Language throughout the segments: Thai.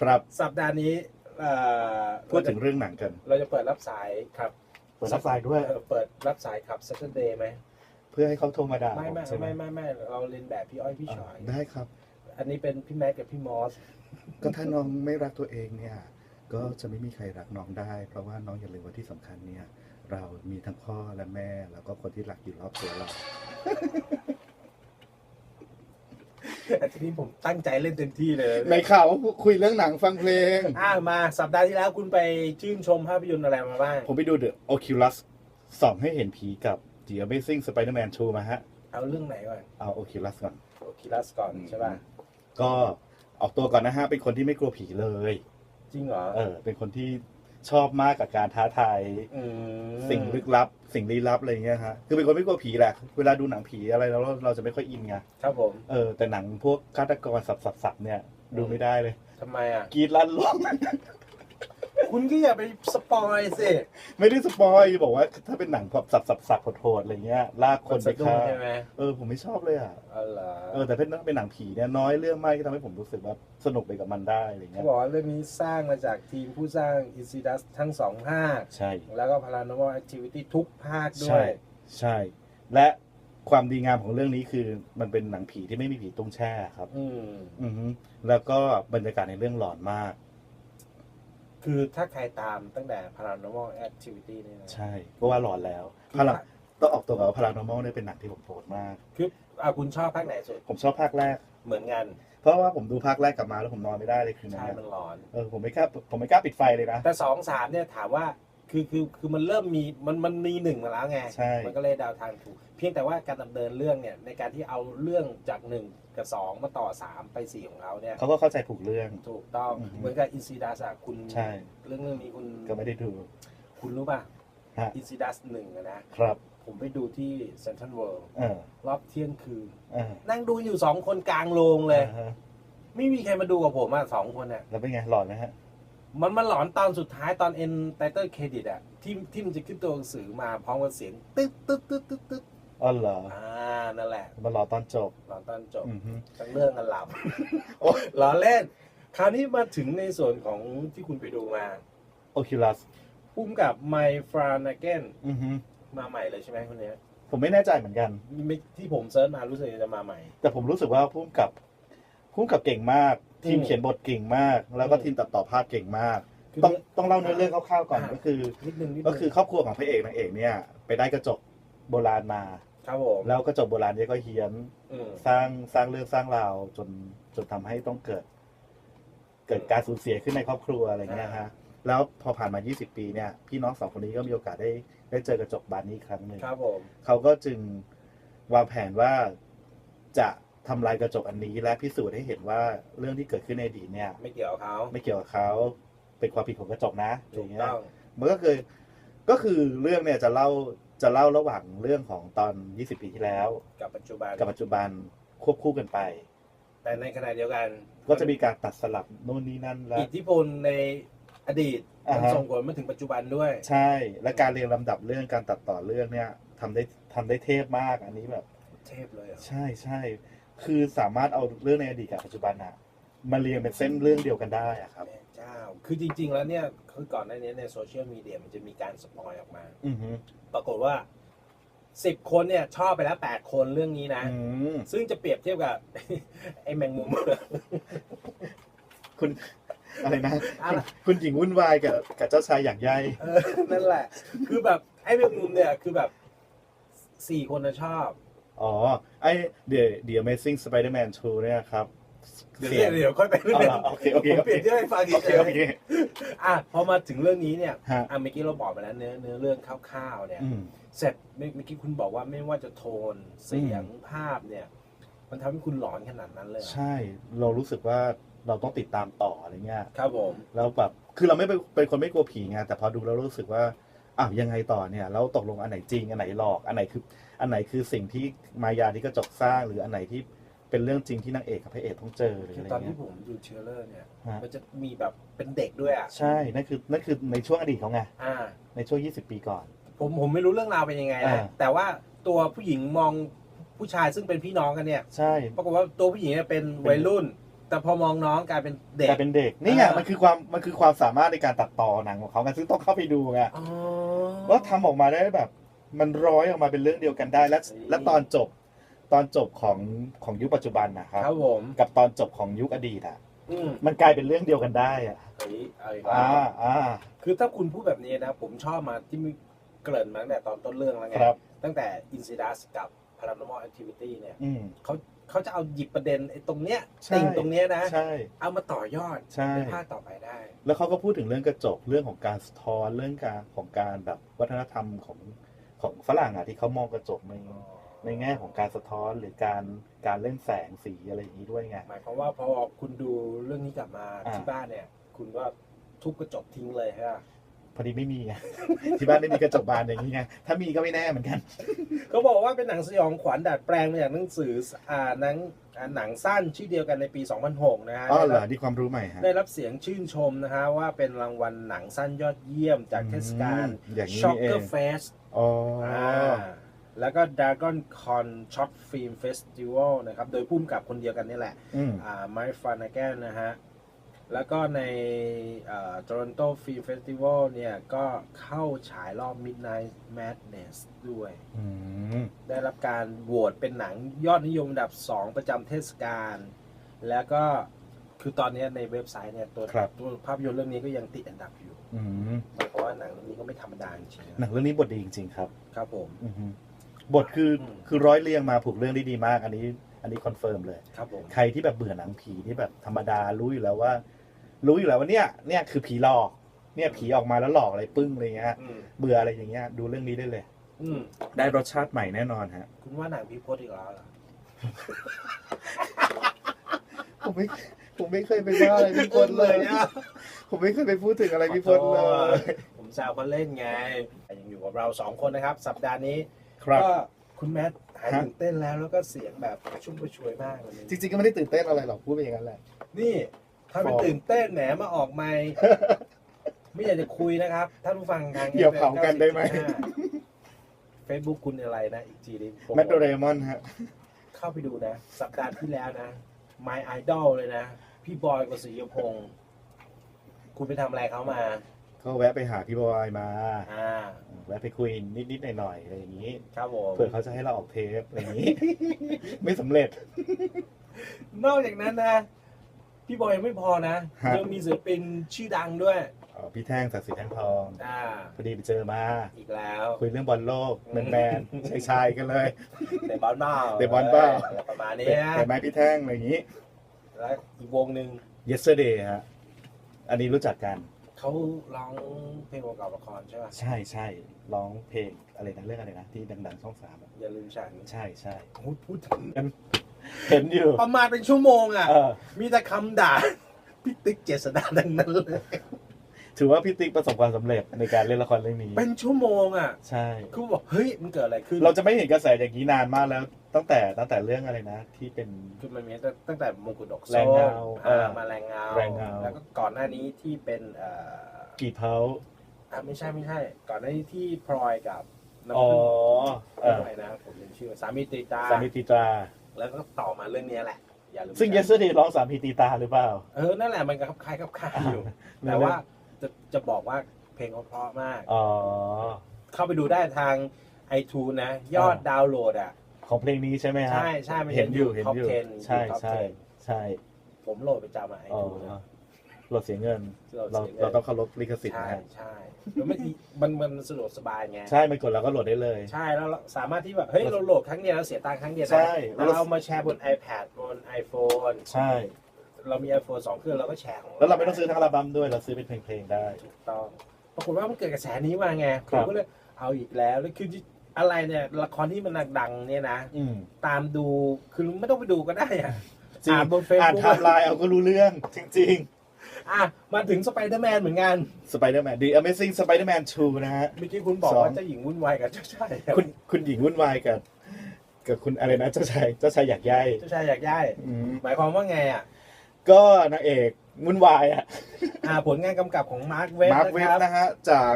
ครับสัปดาห์นี้เอ่อพูดถึงเรื่องหนังกัน เราจะเปิดรับสายครับเปิดรับสายด้วย เออเปิดรับสายครับ Saturday ไหมเพื่อให้เขาโทรมาด่าไม่ไม่ผใช่หไม่ไม่ไม่เราเรียนแบบพี่อ้อยพี่ชอ่าอย ได้ครับ อันนี้เป็นพี่แม็กกับพี่มอส ก็ถ้าน้องไม่รักตัวเองเนี่ย ก็จะไม่มีใครรักน้องได้ เพราะว่าน้องอย่าลืมว่าที่สำคัญเนี่ย เรามีทั้งพ่อและแม่ แล้วก็คนที่รักอยู่รอบตัวเรา แต่ทีนี้ผมตั้งใจเล่นเต็มที่เลยในข่าวว่าคุยเรื่องหนังฟังเพลง อ่ามาสัปดาห์ที่แล้วคุณไปชื่นชมภาพยนตร์อะไรมาบ้าง ผมไปดู The Oculus ส่องให้เห็นผีกับ The Amazing Spider-Man 2มาฮะ เอาเรื่องไหนก่อนเอา Oculus ก่อน โอคิลัสก่อนใช่ป่ะ ก็ออกตัวก่อนนะฮะ เป็นคนที่ไม่กลัวผีเลย จริงเหรอ เออ เป็นคนที่ ชอบมากกับการท้าทายมสิ่งลึกลับ สิ่งลี้ลับอะไรเงี้ยฮะคือเป็นคนไม่กลัวผีแหละ เวลาดูหนังผีอะไรแล้วเราเราจะไม่ค่อยอินไงครับผมเออแต่หนังพวกฆาตกรสับสับสับเนี่ย ดูไม่ได้เลยทำไมอะกรีดลั่นร้อง คุณก็อย่าไปสปอยสิไม่ได้สปอยบอกว่า ถ้าเป็นหนังแบบสับสับสับโหดๆอะไรเงี้ยลากคนไปสะดุ้งฆ่าใช่ไหมเออผมไม่ชอบเลยอะเอาเหรอเออแต่เป็นเป็นหนังผีเนี่ยน้อยเรื่องมากที่ทำให้ผมรู้สึกว่าสนุกไปกับมันได้อะไรเขาเงี้ยบอกว่าเรื่องนี้สร้างมาจากทีมผู้สร้าง Insidious ทั้งสองภาคใช่ แล้วก็ Paranormal Activity ทุกภาคด้วใช่ยใช่ และความดีงามของเรื่องนี้คือมันเป็นหนังผีที่ไม่มีผีตุ้งแช่ครับ อืมอือฮึแล้วก็บรรยากาศในเรื่องหลอนมาก คือถ้าใครตามตั้งแต่ Paranormal Activity นี่นะใช่เพราะว่าหลอนแล้วพลังต้องออกตัวกับว่าพลังนอร์มอลเนี่ยเป็นหนังที่ผมโปรดมาก คืออะคุณชอบภาคไหนสุด ผมชอบภาคแรก เหมือนกัน เพราะว่าผมดูภาคแรกกลับมาแล้วผมนอนไม่ได้เลยคืนนั้ใช่นมันหลอน เออผมไม่กล้าผมไม่กล้าปิดไฟเลยนะ แต่สองสามเนี่ยถามว่า คือคือคือมันเริ่มมีมันมันมีหนึ่งมาแล้วไงใช่ มันก็เลยเดาวทางถูก เพียงแต่ว่าการดำเนินเรื่องเนี่ยในการที่เอาเรื่องจากหนึ่งกับสองมาต่อสามไปสี่ของเขาเนี่ยเขาก็เข้าใจถูกเรื่อง ถูกต้องอือฮึ เหมือนกับอินซีดัสอะคุณใช่ เรื่องเรื่องนี้คุณก็ไม่ได้ดูคุณรู้ป่ะฮะ อินซีดัสหนึ่งอะนะครับ ผมไปดูที่เซ็นทรัลเวิลด์เออรอบเที่ยงคืน เออนั่งดูอยู่สองคนกลางโรงเลย อ่าฮะไม่มีใครมาดูกับผมอะสองคนอะแล้วเป็นไงหลอนไหมฮะ มันมันหลอนตอนสุดท้ายตอนเอ็นไตเติลเครดิตอะที่ที่มันจะขึ้นตัวหนังสือมาพร้อมกับเสียงตึ๊ดตึ๊ดตึ๊ดตึ๊ดตึ๊ดอ๋อเหรออ่านั่นแหละมันหลอนตอนจบหลอนตอนจบอือฮึทั้งเรื่องกันหลับ โอ้หลอนเล่น คราวนี้มาถึงในส่วนของที่คุณไปดูมาโอคิลัสพุ่มกับไมฟรานาเกนอือฮึมาใหม่เลยใช่ไหมคนเนี้ยผมไม่แน่ใจเหมือนกัน ไม่ที่ผมเซิร์ชมารู้สึกจะมาใหม่ แต่ผมรู้สึกว่าพุ่มกับพุ่มกับเก่งมาก ทีมอืมเขียนบทเก่งมาก แล้วก็อืมทีมตัดต่อภาพเก่งมากคือต้องต้องเล่าเนื้อเรื่องคร่าวๆก่อนอ่าก็คือนิดนึงนิดนึงก็คือครอบครัวของพระเอกนางเอกเนี่ย ไปได้กระจกโบราณมาครับผมแล้วกระจกโบราณเนี่ยก็เฮี้ยนอืมสร้างสร้างเรื่องสร้างราวจนจนทำให้ต้องเกิด เกิดการสูญเสียขึ้นในครอบครัวอะไรเงี้ยฮะแล้วพอผ่านมา 20 ปีเนี่ย พี่น้องสองคนนี้ก็มีโอกาสได้ได้เจอกระจกบานนี้อีกครั้งหนึ่งครับผมเขาก็จึงวางแผนว่าจะ ทำลายกระจกอันนี้ และพิสูจน์ให้เห็นว่าเรื่องที่เกิดขึ้นในอดีตเนี่ย ไม่เกี่ยวกับเขาไม่เกี่ยวกับเขาเป็นความผิดของกระจกนะอถูย่ากงเงี้ยต้องมันก็คือก็คือเรื่องเนี่ยจะเล่าจะเล่าระหว่างเรื่องของตอน 20 ปีที่แล้ว กับปัจจุบัน กับปัจจุบันควบคู่กันไป แต่ในขณะเดียวกันก็จะมีการตัดสลับโน่นนี่นั่นและอิทธิพลในอดีตอ่ามันฮะส่งผลมาถึงปัจจุบันด้วย ใช่และการเรียงลำดับเรื่องการตัดต่อเรื่องเนี่ยทำได้ทำได้เทพมากอันนี้แบบ เทพเลยเหรอใช่ใช่ คือสามารถเอาเรื่องในอดีตกับปัจจุบันอะมาเรียงเป็นเส้นเรื่องเดียวกันได้อะครับ แม่เจ้า คือจริง ๆ แล้วเนี่ยคือก่อนหน้านี้ในโซเชียลมีเดียมันจะมีการสปอยออกมา อือฮึปรากฏว่าสิบคนเนี่ยชอบไปแล้วแปดคนเรื่องนี้นะ อืมซึ่งจะเปรียบเทียบกับ ไอ้แมงมุม คุณอะไรนะอะไร คุณคุณหญิงวุ่นวายกับกับเจ้าชายอย่างใยเออนั่นแหละ คือแบบไอ้แมงมุมเนี่ยคือแบบสี่คนนะชอบ อ๋อ ไอ้ The The Amazing Spider-Man 2 เนี่ยครับเดี๋ยวเสียง เดี๋ยวค่อยไปเรื่เอาองเหรอโอเคโอเคผมเปลี่ยนที่ให้ฟังโอเฉเคยโอเคๆอะพอมาถึงเรื่องนี้เนี่ยฮะ อะเมื่อกี้เราบอกไปแล้วเนื้อเนื้อเรื่องคร่าวๆเนี่ย อืม เสร็จเมื่อเมื่อกี้คุณบอกว่าไม่ว่าจะโทนเสียงภาพเนี่ย มันทำให้คุณหลอนขนาดนั้นเลยเหรอใช่ เรารู้สึกว่าเราต้องติดตามต่ออะไรเงี้ย ครับผม แล้วแบบคือเราไม่เป็นเป็นคนไม่กลัวผีไงแต่พอดูแล้วรู้สึกว่าอ้าวยังไงต่อเนี่ยแล้วตกลงอันไหนจริงอันไหนหลอกอันไหนคือ อันไหนคือสิ่งที่มายาที่กระจกสร้าง หรืออันไหนที่เป็นเรื่องจริงที่นางเอกกับพระเอกต้องเจอหรือคืออะไรตอนเงี้ที่ย ผมดูเชลเลอร์เนี่ย ฮะ มันจะมีแบบเป็นเด็กด้วยอะใช่นั่นคือนั่นคือในช่วงอดีตเขาไงอ่า ในช่วง 20 ปีก่อน ผมผมไม่รู้เรื่องราวเป็นยังไงนะอ่าแต่ว่าตัวผู้หญิงมองผู้ชายซึ่งเป็นพี่น้องกันเนี่ยใช่ ปรากฏว่าตัวผู้หญิงเนี่ยเป็นวัยรุ่น แต่พอมองน้องกลายเป็นเด็กกลายเป็นเด็กนี่ไงอ่ามั มันคือความมันคือความสามารถในการตัดต่อหนังของเขาไงซึ่งต้องเข้าไปดูไงอ๋อว่าทำออกมาได้แบบ มันร้อยออกมาเป็นเรื่องเดียวกันได้ และเฮ้ยและตอนจบตอนจบของของยุคปัจจุบันนะครับ ครับผมกับตอนจบของยุคอดีตอะอืมมันกลายเป็นเรื่องเดียวกันได้อะเฮ้ยเอาอีกอ่าแล้วอ่าคือถ้าคุณพูดแบบนี้นะ ผมชอบมาที่มีเกริ่นมาตั้งแต่ตอนต้นเรื่องแล้วไง ครับ ตั้งแต่ Insidious กับ Paranormal Activity เนี่ยอืม เขาเขาจะเอาหยิบประเด็นไอ้ตรงเนี้ยใช่ ติ่งตรงเนี้ยนะ ใช่เอามาต่อยอดใช่ ในภาคต่อไปได้ แล้วเขาก็พูดถึงเรื่องกระจกเรื่องของการสะท้อนเรื่องการของการแบบวัฒนธรรมของ ของฝรั่งอะที่เขามองกระจกในในแง่ของการสะท้อนหรือการการเล่นแสงสีอะไรอย่างนี้ด้วยไงหมายความว่าพอคุณดูเรื่องนี้กลับมาอ่าที่บ้านเนี่ย คุณก็ทุบกระจกทิ้งเลยใช่ไหมพอดีไม่มีไงที่บ้านไม่มีกระจกบานอย่างนี้ไงถ้ามีก็ไม่แน่เหมือนกันเขาบอกว่าเป็นหนังสยองขวัญดัดแปลงมาจากหนังสืออ่าหนังอ่าหนังสั้นชื่อเดียวกันในปี 2006 นะฮะอ๋อเหรได้อรับนี่ความรู้ใหม่ฮะได้รับเสียงชื่นชมนะฮะว่าเป็นรางวัลหนังสั้นยอดเยี่ยมจากเทศกาลอืมอย่างนี้ช็อกนี่เอเกองร์เฟส อ๋ออแล้วก็ Dragon Con Short Film Festival นะครับ โดยพุ่มกับคนเดียวกันนี่แหละ อืม อ่าไมค์ฟานาแกนนะฮะ แล้วก็ในอ่า Toronto Film Festival เนี่ย ก็เข้าฉายรอบ Midnight Madness ด้วย อืม ได้รับการโหวตเป็นหนังยอดนิยมอันดับ 2 ประจำเทศกาล แล้วก็ คือตอนนี้ในเว็บไซต์เนี่ยตัวครับ ตัวภาพยนตร์เรื่องนี้ก็ยังติดอันดับอยู่อืมหมายความว่าหนังเรื่องนี้ก็ไม่ธรรมดาจริงหนังเรื่องนี้บทดีจริงๆครับๆครับผม อือฮึบทคืออม คือร้อยเรียงมาผูกเรื่องได้ดีมาก อันนี้ อันนี้คอนเฟิร์มเลย ครับผม ใครที่แบบเบื่อหนังผีที่แบบธรรมดารู้อยู่แล้วว่า รู้อยู่แล้วว่าเนี่ยเนี่ยคือผีหลอกเนี่ยผีออกมาแล้วหลอกอะไรปึ้งอะไรเงี้ยอืมเบื่ออะไรอย่างเงี้ยดูเรื่องนี้ได้เลย อืมได้รสชาติใหม่แน่นอนฮะคุณว่าหนังพี่พจน์อีกแล้วเหรอผมไม่ ผมไม่เคยไปว่าอะไรพี่พจน์เลย ผมไม่เคยไปพูดถึงอะไรพี่พจน์เลย ผมแซวเขาเล่นไง ยังอยู่กับเราสองคนนะครับ สัปดาห์นี้ครับก็คุณแมทหายฮะตื่นเต้นแล้วแล้วก็เสียงแบบชุ่มกระชวยมากวันนี้จริงๆก็ไม่ได้ตื่นเต้นอะไรหรอกพูดไปอย่างนั้นแหละ นี่ถ้าเป็นฟอร์มตื่นเต้นแหมมาออกไม่ไม่อยากจะคุยนะครับท่านผู้ฟังทางอย่าเผากันได้ไหมเฟซบุ๊กคุณอะไรนะอีกทีนี้แมตโดเรมอนฮะ เข้าไปดูนะ สัปดาห์ที่แล้วนะ My Idol เลยนะ พี่บอยกฤษยพงศ์คุณไปทำอะไรเขามา ก็แวะไปหาพี่บอยมา อ่า แวะไปคุยนิดๆหน่อยๆอะไรอย่างนี้ ครับผม เผื่อเขาจะให้เราออกเทปอะไรอย่างนี้ ไม่สำเร็จ นอกจากนั้นนะ พี่บอยยังไม่พอนะฮะ ยังมีศิลปินชื่อดังด้วยอ๋อพี่แท่งศักดิ์สิทธิ์แท่งทองอ่า พอดีไปเจอมา อีกแล้ว คุยเรื่องบอลโลกแมนๆชายๆกันเลยเตะบอลเปล่าเตะบอลเปล่าอะไรประมาณนี้แต่นะแต่ไม้พี่แท่งอะไรอย่างนี้ แล้วอีกวงหนึ่ง yesterday ฮะอันนี้รู้จักกัน เขาร้องเพลงประกอบละครใช่ป่ะใช่ใช่ร้องเพลงอะไรนะเรื่องอะไรนะที่ดังๆช่องสามอะอย่าลืมฉันใช่ใช่โอ้ยพูดถึงเห็นอยู่ประมาณเป็นชั่วโมงอะ เออมีแต่คำด่าพี่ติ๊กเจษดาดังนั้นเลย ถือว่าพี่ติ๊กประสบความสำเร็จในการเล่นละครเรื่องนี้เป็นชั่วโมงอะใช่ คือบอกเฮ้ยมันเกิดอะไรขึ้นเราจะไม่เห็นกระแสอย่างนี้นานมากแล้วตั้งแต่ตั้งแต่เรื่องอะไรนะ ที่เป็น คือมันมีตั้งแต่มงกุฎดอกแรงส้มเงาเออ่าอมาแรงเงาแรงเงา แล้วก็ก่อนหน้านี้ที่เป็นเอ่อกี่เพาอะไม่ใช่ไม่ใช่ ก่อนหน้านี้ที่พลอยกับน้ำอ๋อพึ่งเอออะไรนะผมลืมชื่อสามีตีตาสามีตีตรา แล้วก็ต่อมาเรื่องนี้แหละ อย่าลืมซึ่งนะ yesterday ร้องสามีตีตาหรือเปล่า เออนั่นแหละมันก็คล้ายกับคล้ายอยู่ แต่ว่าจะจะบอกว่าเพลงเขาเพราะมาก อ๋อ เข้าไปดูได้ทาง iTunes นะ ยอดอ่าดาวน์โหลดอะ ของเพลงนี้ใช่ไหมฮะใช่ใช่มันเห็นอยู่จะอยู่เห็น top อยู่10ใช่อยู่ top ใช่10ใช่ผมโหลดไปจำมาอ๋อ iTunes นะโหลดเสียเงิน โหลดเราเสียงเราต้องเคารพลิขสิทธิ์ใช่นะฮะใช่แล้วไม่มันมันสะดวกสบายไง ใช่มันกดเราก็โหลดได้เลย ใช่แล้วเราสามารถที่แบบเฮ้ยเราโหลดครั้งเดียวแล้วเสียตังค์ครั้งเดียวนะใช่ แล้วเรามาแชร์บน iPad บน iPhone ใช่ เรามี iPhone สองเครื่องเราก็แชร์ของแล้วเราไม่ต้องซื้อทั้งอัลบั้มด้วยเราซื้อเป็นเพลงๆได้ ถูกต้องปรากฏว่ามันเกิดกระแสนี้มาไงคผรัมบ ก็เลยเอาอีกแล้วแล้วคือ อะไรเนี่ย ละครที่มันดังๆเนี่ยนะอืมตามดูคือไม่ต้องไปดูก็ได้อะจริงอ่านบนเฟซอ่านบุ๊กไทม์ไลน์เอาก็รู้เรื่องจริงอะมาถึงสไปเดอร์แมนเหมือนกันๆ Spider-Man The Amazing Spider-Man 2 นะฮะ เมื่อกี้คุณบอกสอง ว่าเจ้าหญิงวุ่นวายกับเจ้าชายคุณคุณหญิงวุ่นวายกับ กับคุณอะไรนะเจ้าชายเจ้าชายอยากย้ายเจ้าชายอยากย้ายอืมหมายความว่าไงอะก็นางเอกวุ่นวายอะ อ่าผลงานกำกับของมาร์คเวฟมาร์คนะเวคฟรับนะฮะ จาก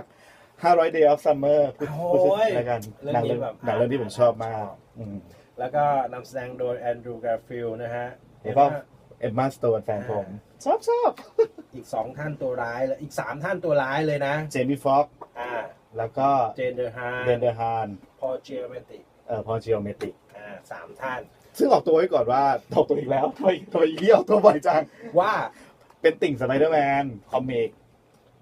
500 Day of Summer พูดโอ้พูดยแล้วกันเรื่องหนังนี้เรื่องแบบหนังเรื่องที่ผมชอบมากชอบ อืมแล้วก็นำแสดงโดยแอนดรูว์การ์ฟิลด์นะฮะ แล้วก็เอ็มมาสโตนแฟนผม ชอบชอบอีกสองท่านตัวร้ายเลยอีกสามท่านตัวร้ายเลยนะ เจมี่ฟ็อกอ่า แล้วก็เจนเดอร์ฮาเดนเดอร์ฮานพอเจอเมติเอ่อพอจิโอเมติกอ่าสามท่าน ซึ่งออกตัวไว้ก่อนว่าออกตัวอีกแล้วทำไมทำไมอีกออกตัวบ่อยจัง ว่าเป็นติ่งสไปเดอร์แมนคอมิก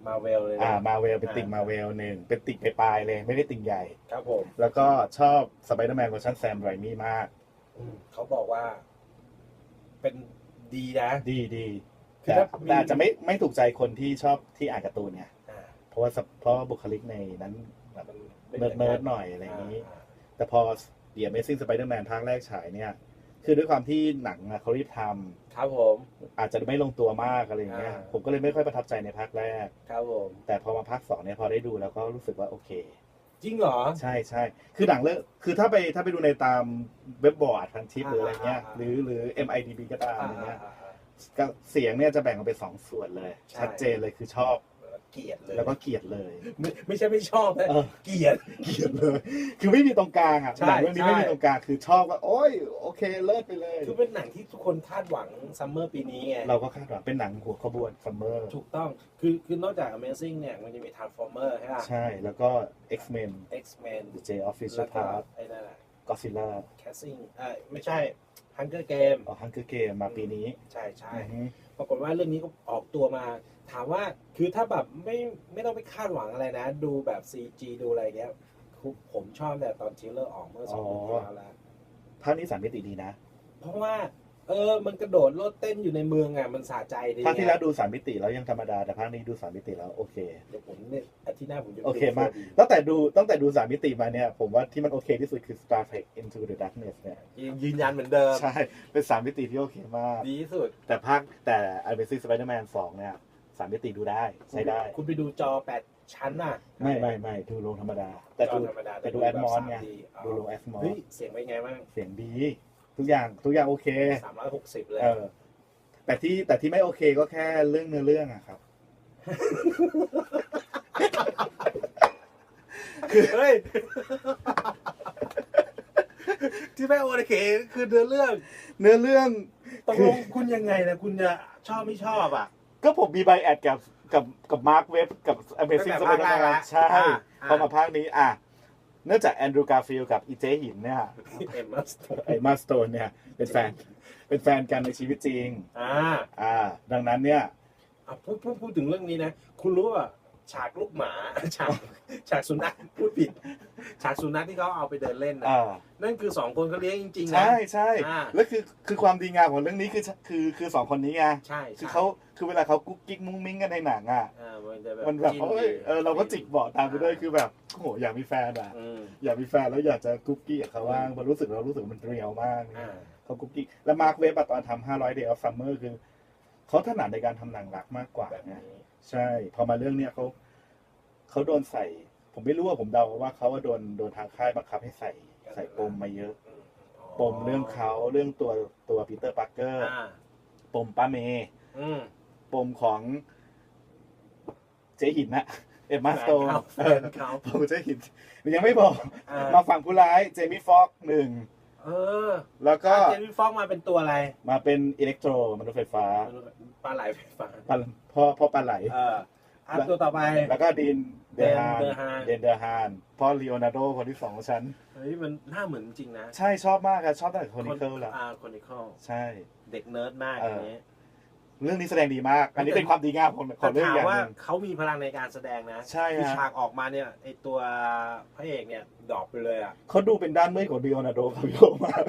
มาเวลเลยนะอ่ามาเวลเป็นติ่งมาเวลหนึ่งเป็นติ่งปลายๆเลย ไม่ได้ติ่งใหญ่ ครับผมแล้วก็ชอบสไปเดอร์แมนเวอร์ชันแซมไรมี่มาก อืมเขาบอกว่า เป็นดีนะ ดีดีคือแต่ถ้ามี แต่อาจจะไม่ไม่ถูกใจคนที่ชอบที่อ่านการ์ตูนไงอ่าเพราะว่าสเพราะว่าบุคลิกในนั้นแบบมันเนิร์ดเนิร์ดหน่อยอะไรอย่างนี้แต่พอ The Amazing Spider-Man ภาคแรกฉายเนี่ย คือด้วยความที่หนังอะเขารีบทครับผมำอาจจะไม่ลงตัวมากอะไรอย่างเงี้ยอ่า ผมก็เลยไม่ค่อยประทับใจในภาคแรก ครับผม แต่พอมาภาคสองเนี่ยพอได้ดูแล้วก็รู้สึกว่าโอเค จริงเหรอ ใช่ใช่คือหนังเรื่องคือถ้าไปถ้าไปดูในตามเว็บบอร์ดพันทิปหรืออะไรเงี้ยอ่า หรือหรือ MIDB ก็ตามอะไรเงี้ยอ่าอ่าก็เสียงเนี่ยจะแบ่งออกเป็นสองส่วนเลย ใช่ ชัดเจนเลยคือชอบอ่า เกลียดเลยแล้วก็เกลียดเลย ไม่ไม่ใช่ไม่ชอบนะเออ เกลียด เกลียดเลย คือไม่มีตรงกลางอะใช่หนังเรื่องนี้ใช่ ไม่มีตรงกลางคือชอบว่าโอ้ยโอเคเลิศไปเลย คือเป็นหนังที่ทุกคนคาดหวังซัมเมอร์ปีนี้ไง เราก็คาดหวังเป็นหนังหัวขบวนซัมเมอร์ถูกต้อง คือ คือนอกจาก Amazing เนี่ย มันจะมี Transformer ใช่ป่ะ ใช่แล้วก็ X-Men X-Men The J Official แล้วก็ Part ไอ้นั่นแหละ Godzilla Casting เอ้ยไม่ใช่ Hunger Game ออกฮังเกอร์เกมมาปีนี้ใช่ใช่ อือฮึ ปรากฏว่าเรื่องนี้ก็ออกตัวมา ถามว่าคือถ้าแบบไม่ไม่ต้องไปคาดหวังอะไรนะ ดูแบบ CG ดูอะไรเงี้ยคือผมชอบแต่ตอนทริลเลอร์ออกเมื่อสองปีที่แล้วแล้วภาคนี้สามมิติดีนะ เพราะว่า เออ มันกระโดดโลดเต้นอยู่ในเมืองอะ มันสะใจดีภาคที่แล้วไงดูสามมิติแล้วยังธรรมดาแต่ภาคนี้ดูสามมิติแล้วโอเค เดี๋ยวผมเนี่ยอาทิตย์หน้าผมจะโอเคมากดูตั้งแต่ดูตั้งแต่ดูสามมิติมาเนี่ย ผมว่าที่มันโอเคที่สุดคือ Star Trek Into the Darkness เนี่ย 4D ยืนยันเหมือนเดิม ใช่ เป็นสามมิติที่โอเคมาก ดีที่สุด แต่ภาคแต่ Amazing Spider-Man 2 เนี่ยสามมิติดูได้ใช้ได้ คุณไปดูจอ8ชั้นน่ะ ไม่ไม่ไม่ดูลงธรรมดาแต่จอดูธรรมดา แต่ดูแบบ Atmos ไง 3D อ๋อดูลงแอสมอเฮ้ยเสียงเป็นไงบ้างเสียงดี ทุกอย่างทุกอย่างโอเค360เลยเออ แต่ที่แต่ที่ไม่โอเคก็แค่เรื่องเนื้อเรื่องอะครับเฮ้ยที่ไม่โอเคคือเนื้อเรื่องเนื้อเรื่องตกลงคุณยังไงนะคุณจะชอบไม่ชอบอะ ก็ผมมีใบแอดกับกับกับมาร์คเว็บกับ Amazing ตั้งแต่ภาคแรก Spider-Man แล้วใช่อ่าอ่า พอมาภาคนี้อะ เนื่องจากแอนดรูการ์ฟิลกับอีเจหินเนี่ยเอ็มมัสไอ้มาสโตนเนี่ย เป็นแฟน เป็นแฟนกันในชีวิตจริง อ่า อ่า ดังนั้นเนี่ย อะพูดพูดพูดถึงเรื่องนี้นะ คุณรู้ว่า ฉากลูกหมา ฉากฉากสุนัขพูดผิด ฉากสุนัขที่เขาเอาไปเดินเล่นนะอ่านั่นคือสองคนเขาเลี้ยงจริงๆนะใช่ใช่อ่าแล้วคือคือความดีงามของเรื่องนี้คือคือคือสองคนนี้ไงใช่คือใช่เขาคือเวลาเขากุ๊กกิ๊กมุ้งมิ้งกันในหนังอะอ่ามันจะแบบมันแบบจิ้เอ้ยดีเออเราก็จิกเบาะตามไปด้วยคือแบบโอ้โหอยากมีแฟนอะอืมอยากมีแฟนแล้วอยากจะกุ๊กกิ๊กกับเขาบ้างมันรู้สึกเรารู้สึกมันเรียวมากอ่าเขากุ๊กกิ๊กแล้วมาร์คเวฟอะตอนทำ500 Day of Summer คือเขาถนัดในการทำหนังรักมากกว่าแบบไงนี้ ใช่ พอมาเรื่องเนี้ยเขาเขาโดนใส่ ผมไม่รู้ว่าผมเดาว่าเขาว่าโดนโดนทางค่ายบังคับให้ใส่ใส่ปมมาเยอะอืมปมเรื่องเขาเรื่องตัวตัวปีเตอร์ปาร์เกอร์อ่าปมป้าเมย์อืมปมของเจ๊หินนะเอ็มมาสโตนแฟนเขาปมเจ๊หินยังไม่บอกอ่ามาฝั่งผู้ร้ายเจมี่ฟ็อกหนึ่ง เออแล้วก็เจมี่ฟองมาเป็นตัวอะไร มาเป็นอิเล็กโทรมนุษย์ไฟฟ้าปลาไหลไฟฟ้าปลาพ่อพ่อปลาไหลเอออะตัวต่อไป แล้วก็ดินเดอร์ฮานเดนเดอร์ฮานเดนเดอร์ฮานพ่อลีโอนาร์โดคนที่สองของฉันเฮ้ยมันหน้าเหมือนจริงนะ ใช่ชอบมากอะชอบตั้งแต่คนนิเคิลละอ่าคอนิเคิลใช่ เด็กเนิร์ดมากเออออย่างนี้ เรื่องนี้แสดงดีมาก อันนี้เป็นความดีงามของขแต่องเรื่องถามอย่างว่าหนึ่ง เขามีพลังในการแสดงนะใช่คือฮะฉากออกมาเนี่ยไอตัวพระเอกเนี่ยดรอปไปเลยอะ เขาดูเป็นด้านมืดของลีโอนาร์โดคาปิโอมาก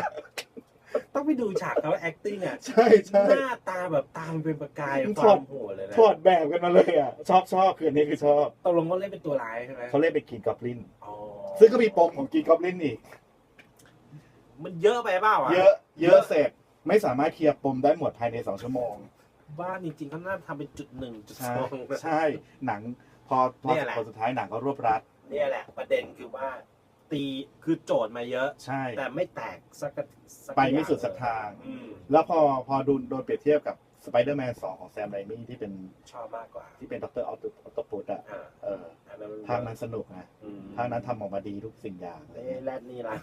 ต้องไปดูฉากเขา acting อะใช่ใช่ หน้าตาแบบตามันเป็นประกายมันคถอวาด มโหดเลยนะถอดแบบกันมาเลยอะ ชอบชอบคืออันนี้คือชอบตกลงเขาเล่นเป็นตัวร้ายใช่ไหมเขาเล่นเป็นกีนกอบลิน อ๋อซึ่งก็มีปมของกีนกอบลินอีก มันเยอะไปเปล่าอะ เยอะเยอะเสร็จไม่สามารถเคลียร์ปมได้หมดภายในสองชั่วโมง บ้านจริงๆเขาน่าทำเป็นจุดหนึ่งจุดใช่สองใช่หนังพอพอเนี่ยแหละ พอสุดท้ายหนังก็รวบรัด เนี่ยแหละ ประเด็นคือว่า ตีคือโจทย์มาเยอะ ใช่ แต่ไม่แตกสักกะสักไปไม่อย่างสุดสักทาง อืมแล้วพอพอดูโดนเปรียบเทียบกับสไปเดอร์แมนสองของแซมไรมี่ที่เป็นชอบมากกว่าที่เป็นด็อกเตอร์ออตโตปุตอะอ่าเอออันนั้นมันภาคนั้นสนุกนะอืมภาคนั้นทำออกมาดีทุกสิ่งอย่างเอ้แรดนี่ละ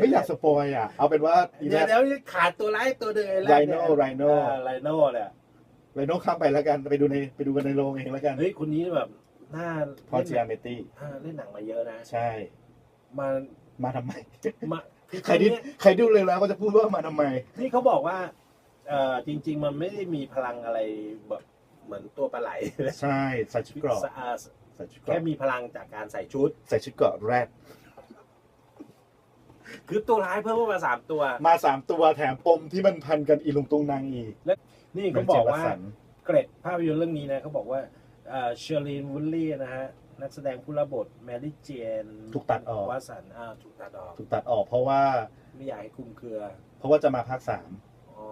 ไม่อยากสปอยอะ เอาเป็นว่าอีเดี๋แล้ยวเดี๋ยวขาดตัวร้ายตัวเดินไรโน่ไรโน่ไรโน่เนี่ยไรโน่ข้ามไปแล้วกันไปดูในไปดูกันในโรงเองแล้วกันเฮ้ยคนนี้แบบหน้าพอเจียเมตี้ อ่าเล่นหนังมาเยอะนะใช่ มามาทำไม มาคือใครที่นเนี้ยใครดูเลยแล้วก็จะพูดว่ามาทำไม นี่เขาบอกว่าเอ่อจริง ๆ มันไม่ได้มีพลังอะไรแบบเหมือนตัวปลาไหลใช่ใส่ชุดเกรอบสะอาดใส่ชุดเกรอแค่บมีพลังจากการใส่ชุด ใส่ชุดเกราะแรด คือตัวร้ายเพิ่มมาสามตัว มาสามตัวแถมปมที่มันพันกันอีลุงตุงนางอีกนี่เขาบอกว่าเหมืนเจมส์วัตสันเกรดภาพยนตร์เรื่องนี้นะเขาบอกว่าเอ่อเชอรีนวูลลี่นะฮะนักแสดงผู้รับบทแมรี่เจนถูกตัดออกวัสันอ่าถูกตัดออกถูกตัดออกเพราะว่าไม่อยากให้คลุมเครือ เพราะว่าจะมาภาคสามอ๋อ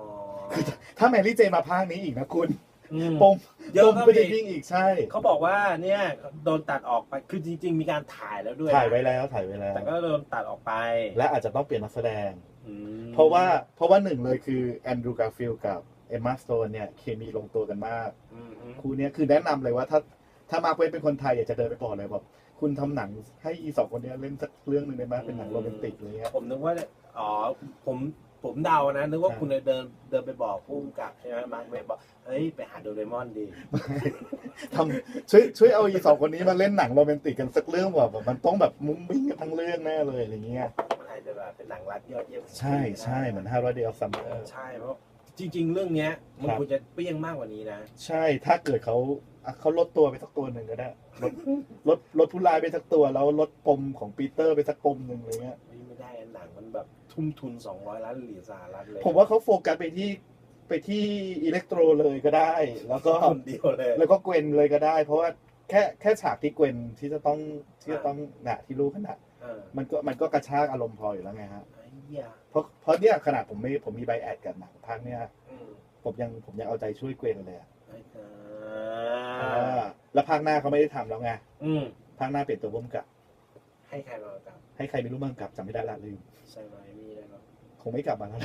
ถ้าแมรี่เจนมาภาคนี้อีกนะคุณ อืม ปมเยอะปมเข้าก็ไปจะอีกยิ่งอีกใช่เขาบอกว่าเนี่ยโดนตัดออกไปคือจริง ๆ มีการถ่ายแล้วด้วยนะถ่ายไว้แล้วถ่ายไว้แล้ว แต่ก็โดนตัดออกไปและอาจจะต้องเปลี่ยนนักแสดง อืมเพราะว่าเพราะว่าหนึ่งเลยคือแอนดรูการ์ฟิลกับเอมมาสโตนเนี่ยเคมีลงตัวกันมาก อืมอืมคู่เนี้ยคือแนะนำเลยว่าถ้าถ้ามาร์คเวนเป็นคนไทยอยากจะเดินไปบอกเลยแบบคุณทำหนังให้อีสองคนเนี้ยเล่นสักเรื่องหนึ่งได้ไหมเป็นหนังโรแมนติกอะไรเงี้ยผมนึกว่าอ๋อผม ผมเดานะนึกว่าใช่คุณเดินเดินไปบอกผู้กำกับใช่ไหมมาร์คเวบบอกเฮ้ยไปหาโดเรมอนดีทำช่วยช่วยเอาอีสองคนนี้มาเล่นหนังโรแมนติกกันสักเรื่องว่าแบบมันต้องแบบมุ้งมิ้งกันทั้งเรื่องแน่เลยอะไรเงี้ยมันอาจจะแบบเป็นหนังรักยอดเยี่ยมใช่ใช่เหมือนห้าร้อยเดียวซัมเมอร์ใช่เพราะจริง ๆ เรื่องเนี้ยมันครับควรจะเปรี้ยงมากกว่านี้นะ ใช่ถ้าเกิดเขาอะเขาลดตัวไปสักตัวหนึ่งก็ได้ลดลดลดผู้ร้ายไปสักตัวแล้วลดปมของปีเตอร์ไปสักปมหนึ่งอะไรเงี้ยไม่ไม่ได้นะหนังมันแบบ ทุ่มทุน 200 ล้านเหรียญสหรัฐเลยผมว่าเขาโฟกัสไปที่ไปที่อิเล็กโทรเลยก็ได้ แล้วก็คนเดียวเลยแล้วก็เกวนเลยก็ได้ เพราะว่าแค่แค่ฉากที่เกวนที่จะต้องที่จะต้องหนะที่รู้ขนาดเออมันก็มันก็กระชากอารมณ์พออยู่แล้วไงฮะไอ้เหี้ยเพราะเพราะเนี่ยขนาดผมไม่ผมมีใบแอดกับหนังภาคเนี่ยอืมผมยังผมยังเอาใจช่วยเกวนเลยอะไอ้อ่อ่าาแล้วภาคหน้าเขาไม่ได้ทำแล้วไงอืมภาคหน้าเปลี่ยนตัวร่วมกับ ให้ใครมากับ ให้ใครไม่รู้บ้างกลับจำไม่ได้ละลืมใช่ไหมมีได้หรอคงไม่กลับมาแล้ว